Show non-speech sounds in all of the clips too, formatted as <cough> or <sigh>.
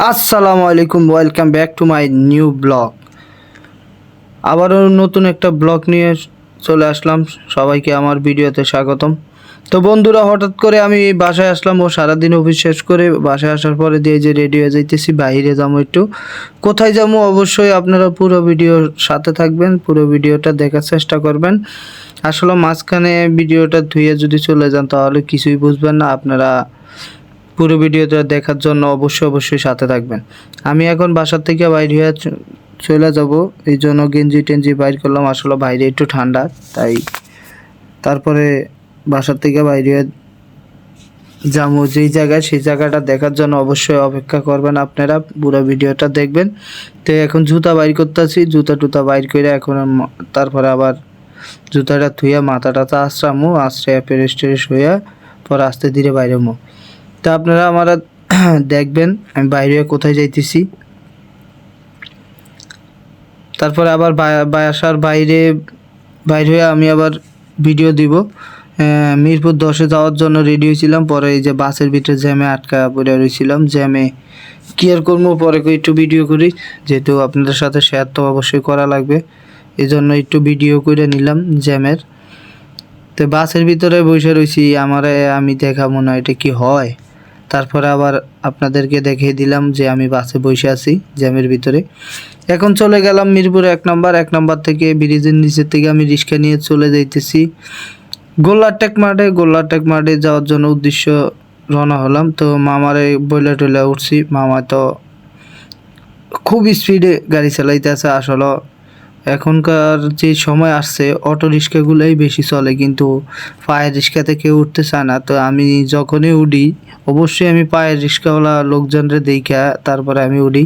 আসসালামু আলাইকুম welcome back to my new blog আবারও নতুন একটা ব্লগ নিয়ে চলে আসলাম, সবাইকে আমার ভিডিওতে স্বাগতম। তো বন্ধুরা, হঠাৎ করে আমি বাসায় আসলাম ও সারাদিন অফিস শেষ করে বাসায় আসার পরে দিয়ে যে রেডি হয়ে যাইতেছি, বাইরে যাব একটু। কোথায় যাব অবশ্যই আপনারা পুরো ভিডিওর সাথে থাকবেন, পুরো ভিডিওটা দেখার চেষ্টা করবেন। আসলে মাঝখানে ভিডিওটা ধুয়ে যদি চলে যান, তাহলে কিছুই বুঝবেন না, আপনারা পুরো ভিডিওটা দেখার জন্য অবশ্যই অবশ্যই সাথে থাকবেন। আমি এখন বাসার থেকে বাইরে হয়ে চলে যাব। এই জন্য গেঞ্জি টেঞ্জি বাইর করলাম। আসলে বাইরে একটু ঠান্ডা, তাই তারপরে বাসার থেকে বাইরে যাব যেই জায়গায়। সেই জায়গাটা দেখার জন্য অবশ্যই অপেক্ষা করবেন আপনারা। পুরো ভিডিওটা দেখবেন। তো এখন জুতা বাইর করতেছি জুতা টুতা বাইর করে এখন তারপরে আবার জুতাটা ধুইয়া মাথা টাথা আশ্রামো আশ্রয় ফ্রেশ ট্রেশ হইয়া পরে আস্তে ধীরে বাইরে মো তা আপনারা আমারা <clears throat> দেখবেন, আমি বাইরে কোথায় যাইতেছি। তারপরে আবার বাসার বাইরে বাইরে হয়ে আমি আবার ভিডিও দিব। মিরপুর দশে যাওয়ার জন্য রেডি হয়েছিলাম, পরে এই যে বাসের ভিতরে জ্যামে আটকা পড়ে রয়েছিলাম, জ্যামে কি আর করব, পরে একটু ভিডিও করি। যেহেতু আপনাদের সাথে শেয়ার তো অবশ্যই করা লাগবে এই জন্য একটু ভিডিও করে নিলাম জ্যামের। তো বাসের ভিতরে বসে রয়েছি, আমার আমি দেখাবো না, এটা কি হয়? তারপরে আবার আপনাদেরকে দেখিয়ে দিলাম যে আমি বাসে বসে আছি জ্যামের ভিতরে। এখন চলে গেলাম মিরপুর এক নম্বর। এক নম্বর থেকে ব্রিজের নিচের থেকে আমি রিক্সা নিয়ে চলে যাইতেছি। গোল্লারটেক মাঠে গোল্লারটেক মাঠে যাওয়ার জন্য উদ্দেশ্য রওনা হলাম। তো মামারে বইলা টইলা উঠছি। মামা তো খুব স্পিডে গাড়ি চালাইতেছে। আসলে এখনকার যে সময় আসছে, অটো রিক্সাগুলোই বেশি চলে, কিন্তু পায়ের রিক্সাতে কেউ উঠতে চায় না। তো আমি যখনই উঠি, অবশ্যই আমি পায়ের রিক্সাওয়ালা লোকজনরে দেখা তারপরে আমি উঠি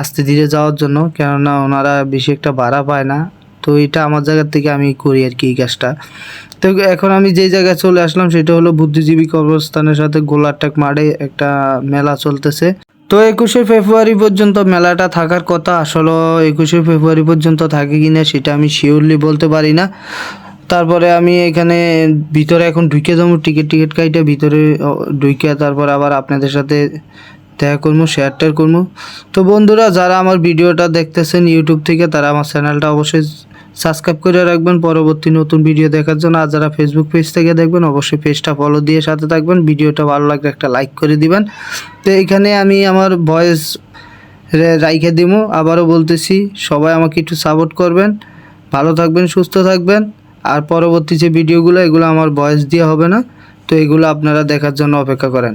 আস্তে ধীরে যাওয়ার জন্য, কেননা ওনারা বেশি একটা ভাড়া পায় না। তো এটা আমার জায়গার থেকে আমি করি আর কি এই কাজটা। তো এখন আমি যেই জায়গায় চলে আসলাম, সেটা হলো বুদ্ধিজীবী কবরস্থানের সাথে গোলারটাক মাঠে একটা মেলা চলতেছে। তো একুশে ফেব্রুয়ারি পর্যন্ত মেলাটা থাকার কথা, আসলে একুশে ফেব্রুয়ারি পর্যন্ত থাকে কি না সেটা আমি শিওরলি বলতে পারি না। তারপরে আমি এখানে ভিতরে এখন ঢুকে যাব, টিকিট টিকিট কাইটা ভিতরে ঢুকে তারপর আবার আপনাদের সাথে দেখা করব শেয়ার টেয়ার করব। তো বন্ধুরা, যারা আমার ভিডিওটা দেখতেছেন ইউটিউব থেকে, তারা আমার চ্যানেলটা অবশ্যই সাবস্ক্রাইব করে রাখবেন। পরবর্তী নতুন ভিডিও দেখার জন্য আর যারা ফেসবুক পেজ থেকে দেখবেন, অবশ্যই পেজটা ফলো দিয়ে সাথে থাকবেন। ভিডিওটা ভালো লাগলে একটা লাইক করে দিবেন। তো এখানে আমি আমার ভয়েস রাইখে দিব আবারও বলতেছি, সবাই আমাকে একটু সাপোর্ট করবেন। ভালো থাকবেন, সুস্থ থাকবেন। আর পরবর্তী যে ভিডিওগুলো, এগুলো আমার ভয়েস দিয়ে হবে না। তো এগুলো আপনারা দেখার জন্য অপেক্ষা করেন।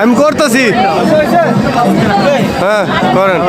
আমি করতেছি। হ্যাঁ করেন।